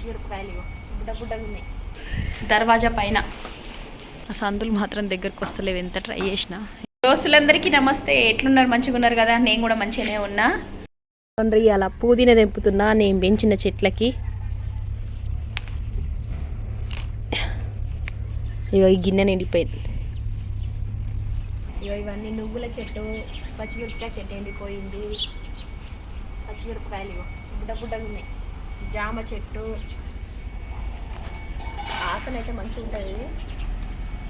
పచ్చిమిరపకాయలు ఇగో బుడ్డ బుడ్డగా ఉన్నాయి. దర్వాజా పైన. ఆ సందులు మాత్రం దగ్గరకు వస్తలేవు ఎంత ట్రై చేసినా. దోస్తులందరికీ నమస్తే ఎట్లున్నారు? మంచిగా ఉన్నారు కదా? నేను కూడా మంచిగానే ఉన్నా. తొందర అలా పుదీనా తెంపుతున్నా నేను పెంచిన చెట్లకి. ఇగో ఈ గిన్నె నిండిపోయింది. ఇగో ఇవన్నీ నువ్వుల చెట్టు పచ్చిమిరపకాయ చెట్టు ఎండిపోయింది. పచ్చిమిరపకాయలు ఇగో బుడ్డ బుడ్డగా ఉన్నాయి. జామ చెట్టు. ఆసన అయితే మంచిగా ఉంటుంది.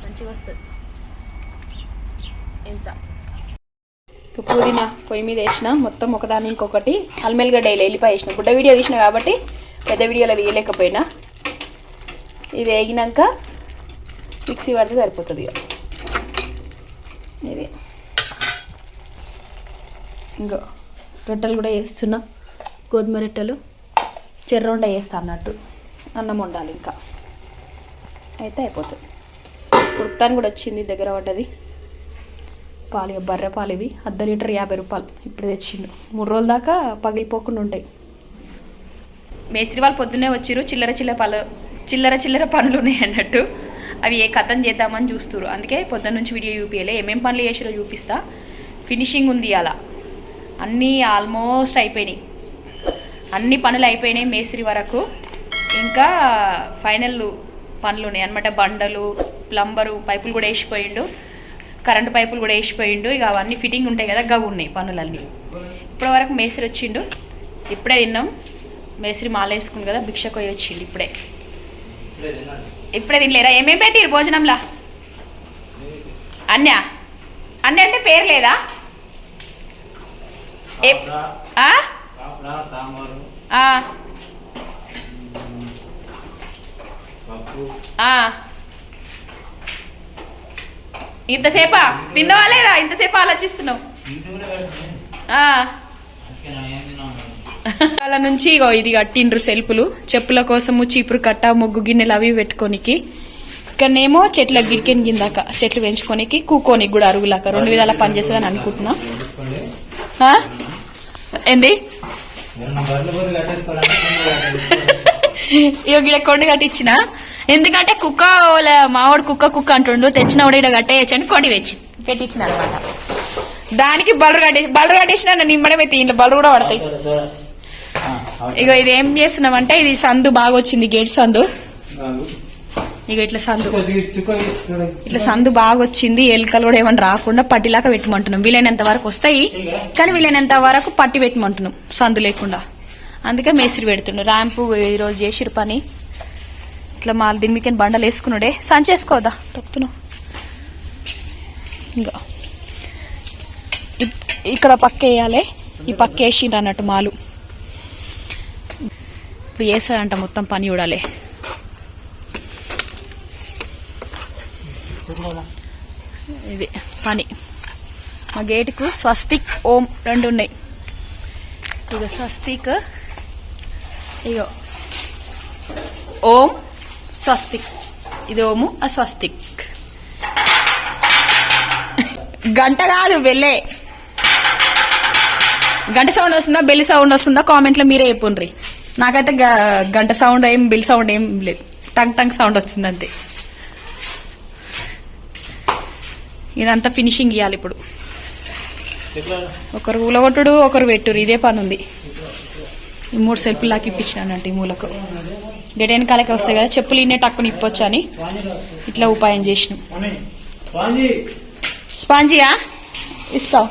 మంచిగా వస్తుంది. ఎంత పుదీనా పొయ్యి మీద వేసిన. మొత్తం ఒకదాని ఇంకొకటి అల్మెల్గా డైలీ వెళ్ళిపోయి వేసిన. బుడ్డ వీడియో తీసిన కాబట్టి పెద్ద వీడియోలో వేయలేకపోయినా ఇది వేగినాక మిక్సీ పడితే సరిపోతుంది ఇక ఇది. ఇంకా రొట్టెలు కూడా వేస్తున్నా. గోధుమ రొట్టెలు. చెర్రొండ వేస్తా అన్నట్టు. అన్నం వండాలి ఇంకా. అయితే అయిపోతుంది. కుర్తాన్ కూడా వచ్చింది దగ్గర పడ్డది. పాలు బర్రె పాలు ఇవి. అర్ధ లీటర్ యాభై రూపాయలు ఇప్పుడు తెచ్చిండు. మూడు రోజుల దాకా పగిలిపోకుండా ఉంటాయి. మేస్త్రి వాళ్ళు పొద్దున్నే వచ్చిర్రు చిల్లర చిల్లర పలు చిల్లర చిల్లర పనులు ఉన్నాయి అన్నట్టు. అవి ఏ కథం చేద్దామని చూస్తురు అందుకే పొద్దున్న నుంచి వీడియో చూపించలే ఏమేం పనులు చేసిరో చూపిస్తా. ఫినిషింగ్ ఉంది అలా అన్నీ ఆల్మోస్ట్ అయిపోయినాయి. అన్ని పనులు అయిపోయినాయి మేస్త్రి వరకు. ఇంకా ఫైనల్ పనులు ఉన్నాయి అనమాట బండలు ప్లంబరు పైపులు కూడా వేసిపోయిండు. కరెంటు పైపులు కూడా వేసిపోయిండు. ఇక అవన్నీ ఫిట్టింగ్ ఉంటాయి కదా గవి ఉన్నాయి పనులన్నీ. ఇప్పటి వరకు మేస్త్రి వచ్చిండు. ఇప్పుడే తిన్నాం. మేస్త్రి మాల వేసుకుంది కదా భిక్ష కొయ్యి వచ్చిండు ఇప్పుడే. ఇప్పుడే తినలేరా? ఏమేమి పెట్టిరు భోజనంలా? అన్యా? అన్య అంటే పేరు లేదా? ఇంతసేపా? తిన్నవా లేదా? ఇంతసేపు ఆలోచిస్తున్నావు? వాళ్ళ నుంచి ఇగో ఇది కట్టిండ్రు సెల్పులు. చెప్పుల కోసము చీపురు కట్ట ముగ్గు గిన్నెలు అవి పెట్టుకోనికి. ఇక్కడనేమో చెట్ల గిడికెన్ కిందాక చెట్లు పెంచుకోనికి కూకోనికి కూడా అరుగులాక. రెండు విధాల పనిచేస్తుందని అనుకుంటున్నా? ఏంది? ఇక గిడ కొండ కట్టించిన. ఎందుకంటే కుక్క మావాడు కుక్క కుక్క అంటుండు తెచ్చినవాడు ఇక్కడ కట్టేయచ్చని కొండి తెచ్చి పెట్టించిన అనమాట దానికి బలరు కట్టేసి బలరు కట్టేసిన నిమ్మడమే ఇంట్లో బలరు కూడా పడతాయి. ఇక ఇది ఏం చేస్తున్నామంటే ఇది సందు బాగా వచ్చింది గేట్ సందు. ఇక ఇట్లా సందు. ఇట్లా సందు బాగా వచ్చింది ఎలుకలు కూడా ఏమైనా రాకుండా పట్టిలాగా పెట్టమంటున్నాం. వీలైనంత వరకు వస్తాయి కానీ వీలైనంత వరకు పట్టి పెట్టమంటున్నాం సందు లేకుండా. అందుకే మేస్త్రి పెడుతుండు. ర్యాంపు ఈరోజు చేసిరు పని. ఇట్లా మా దీని మీకు బండలు వేసుకున్నాడే సంచేసుకోదా? తప్పుతున్నావు ఇంకా. ఇక్- ఇక్కడ పక్క వేయాలి. ఈ పక్క వేసిండ్రు అన్నట్టు మాలు. ఇప్పుడు చేస్తాడంట మొత్తం పని చూడాలి. ఇది పని. మా గేటుకు స్వస్తిక్ ఓం రెండు ఉన్నాయి. ఇక స్వస్తిక్ ఇగో ఓం స్వస్తిక్. ఇది ఓము అస్వస్తిక్. గంట కాదు వెళ్ళే. గంట సౌండ్ వస్తుందా బెల్ సౌండ్ వస్తుందా కామెంట్లో మీరే చెప్పుండ్రి. నాకైతే గంట సౌండ్ ఏం బిల్ సౌండ్ ఏం లేదు. టంగ్ టంగ్ సౌండ్ వస్తుంది అంతే. ఇదంతా ఫినిషింగ్ ఇవ్వాలి ఇప్పుడు. ఒకరు ఊలగొట్టుడు ఒకరు పెట్టురు ఇదే పని ఉంది ఈ మూడు సెల్ఫ్లు లాకి ఇప్పించినానంట ఈ మూలకు. గడి వెనకాలకి వస్తాయి కదా చెప్పులు ఇన్నే టక్కుని ఇప్పొచ్చు అని ఇట్లా ఉపాయం చేసినాం. స్పాంజియా? ఇస్తావు.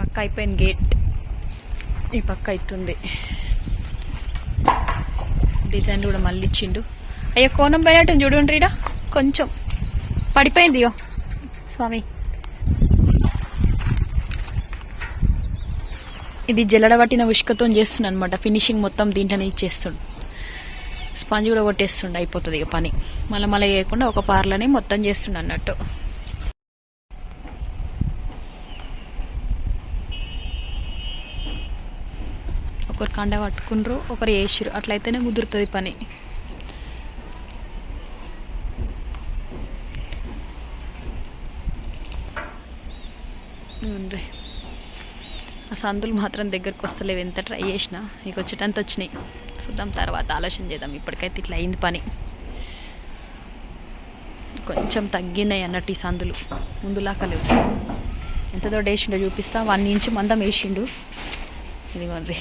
పక్క అయిపోయింది గేట్. ఈ పక్క అవుతుంది డిజైన్ కూడా మళ్ళీ ఇచ్చిండు. అయ్యో కోణం పోయినట్టు చూడండి ఈడ కొంచెం. పడిపోయింది స్వామి. ఇది జల్లడబట్టిన ఉష్కతో చేస్తుండ అనమాట ఫినిషింగ్ మొత్తం దీంట్లోనే ఇచ్చేస్తుండు. స్పాంజ్ కూడా కొట్టేస్తుండ అయిపోతుంది ఇక పని. మళ్ళీ మళ్ళీ వేయకుండా ఒక పార్లని మొత్తం చేస్తుండ అన్నట్టు. ఒకరు కండ పట్టుకుండ్రు ఒకరు వేసిరు అట్లయితేనే కుదురుతుంది పని. రే ఆ సందులు మాత్రం దగ్గరకు వస్తలేవు. ఎంత ట్రై చేసినా ఇక వచ్చేటంత వచ్చినాయి. చూద్దాం తర్వాత ఆలోచన చేద్దాం. ఇప్పటికైతే ఇట్లా అయింది పని. కొంచెం తగ్గినాయి అన్నట్టు ఈ సందులు. ముందులాగా లేవు. ఎంత దొడ్డ వేసిండో చూపిస్తా. వన్ ఇంచ్ మందం వేసిండు. ఇదిగోండి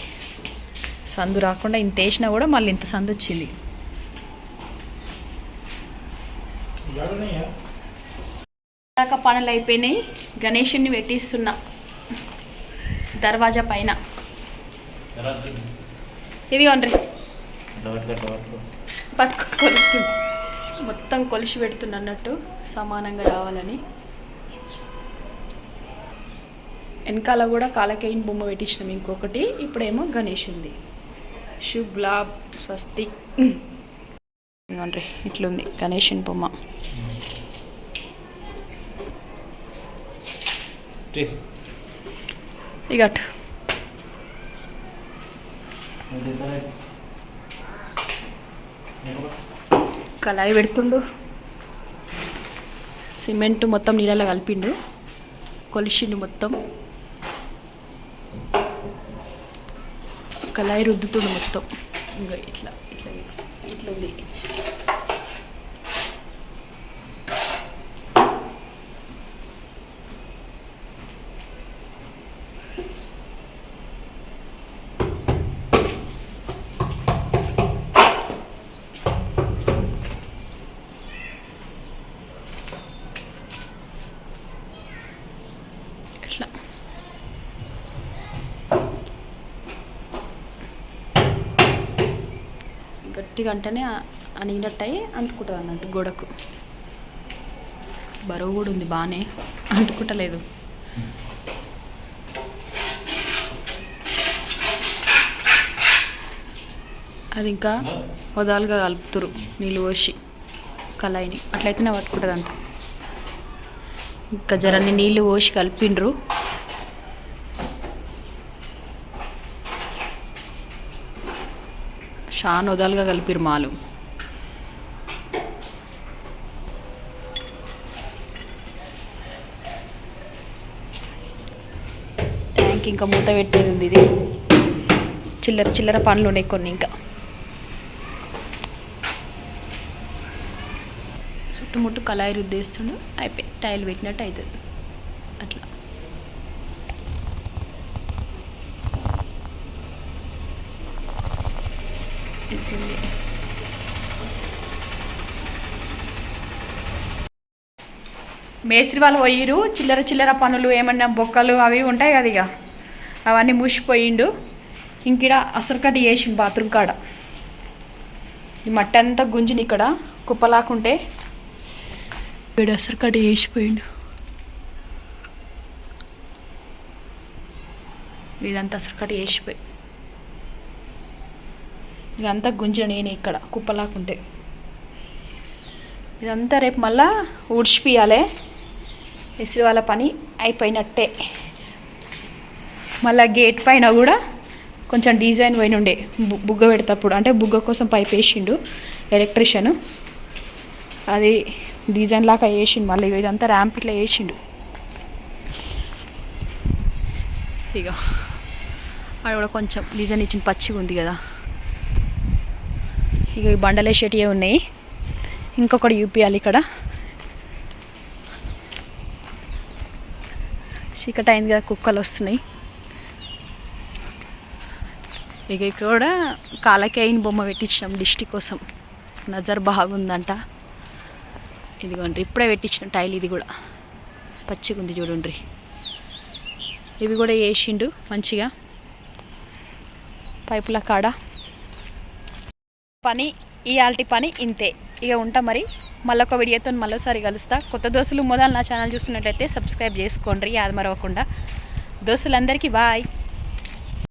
సందు రాకుండా ఇంత వేసినా కూడా మళ్ళీ ఇంత సందు వచ్చింది. దాకా పనులు అయిపోయినాయి గణేషుని పెట్టిస్తున్నా దర్వాజా పైన. ఇదిగోండి పట్టుకు కొలుస్తుంది. మొత్తం కొలిసి పెడుతున్నా అన్నట్టు సమానంగా రావాలని. వెనకాల కూడా కాలకేయిన్ బొమ్మ పెట్టించినాం ఇంకొకటి. ఇప్పుడేమో గణేష్ ఉంది శుభ్ స్వస్తి ఇట్లుంది గణేషన్ బొమ్మ. ఇక కళాయి పెడుతుండు. సిమెంట్ మొత్తం నీళ్ళలో కలిపిండు. కొలిసిండు మొత్తం. కళాయి రుద్దుతుండు మొత్తం. ఇంకా ఇట్లా ఇట్లా ఇట్లా ఉంది ఇట్లా గట్టిగా అంటేనే అనిగినట్టు అయ్యి అంటుకుంటుంది అన్నట్టు గోడకు. బరువు కూడా ఉంది బాగానే అంటుకుంటలేదు. అది ఇంకా వదాలుగా కలుపుతురు నీళ్ళు పోసి కళాయిని. అట్లయితేనే పట్టుకుంటుంది అంట ఇంకా జరన్ని నీళ్ళు పోసి కలిపిండ్రు. చాలా వదాలుగా కలిపిరు మాలు. ట్యాంక్ ఇంకా మూత పెట్టేది ఉంది ఇది. చిల్లర చిల్లర పనులు ఉన్నాయి కొన్ని ఇంకా. చుట్టుముట్టు కళాయి రుద్దేస్తుండు అయిపోయి టైల్ పెట్టినట్టు అవుతుంది ఇట్లుంది. మేస్త్రి వాళ్ళు పోయిరు చిల్లర చిల్లర పనులు ఏమన్నా బొక్కలు అవి ఉంటాయి కదా ఇక అవన్నీ మూసిపోయిండు. ఇంకిడ అసరుకటి వేసిండు బాత్రూమ్ కాడ. ఈ మట్టి అంతా గుంజిని ఇక్కడ కుప్పలాకుంటే ఇక్కడ అసరుకటి వేసిపోయిండు ఇదంతా అసరుకటి వేసిపోయి ఇదంతా గుంజ నేను ఇక్కడ కుప్పలాకుంటే. ఇదంతా రేపు మళ్ళా ఊడ్చిపియాలి ఇసురు వాళ్ళ పని అయిపోయినట్టే. మళ్ళా గేట్ పైన కూడా కొంచెం డిజైన్ పోయిన ఉండే బుగ్గ పెడతప్పుడు. అంటే బుగ్గ కోసం పైప్ వేసిండు ఎలక్ట్రీషియన్. అది డిజైన్ లాగా వేసిండు మళ్ళీ ఇదంతా ర్యాంప్ ఇట్లా వేసిండు ఇక అది కూడా కొంచెం డిజైన్ ఇచ్చిన పచ్చిగా ఉంది కదా. ఇక ఈ బండలేసేటివే ఉన్నాయి. ఇంకొకటి చూపించాలి ఇక్కడ. చీకటి అయింది కదా కుక్కలు వస్తున్నాయి. ఇక ఇక్కడ కూడా కాలకేయిన్ బొమ్మ పెట్టించినాం డిస్టిక్ కోసం. నజర్ బాగుందంట. ఇదిగోండి ఇప్పుడే పెట్టించిన టైల్ ఇది కూడా. పచ్చిగా ఉంది చూడండి. ఇవి కూడా వేసిండు మంచిగా. పైపుల కాడ. పని ఇవాళ పని ఇంతే. ఇక ఉంటా మరి. మళ్ళొక వీడియోతో మళ్ళీసారి కలుస్తా. కొత్త దోస్తులు మొదలు నా ఛానల్ చూస్తున్నట్లయితే సబ్స్క్రైబ్ చేసుకోండి. అది మరవకుండా దోస్తులందరికీ బాయ్.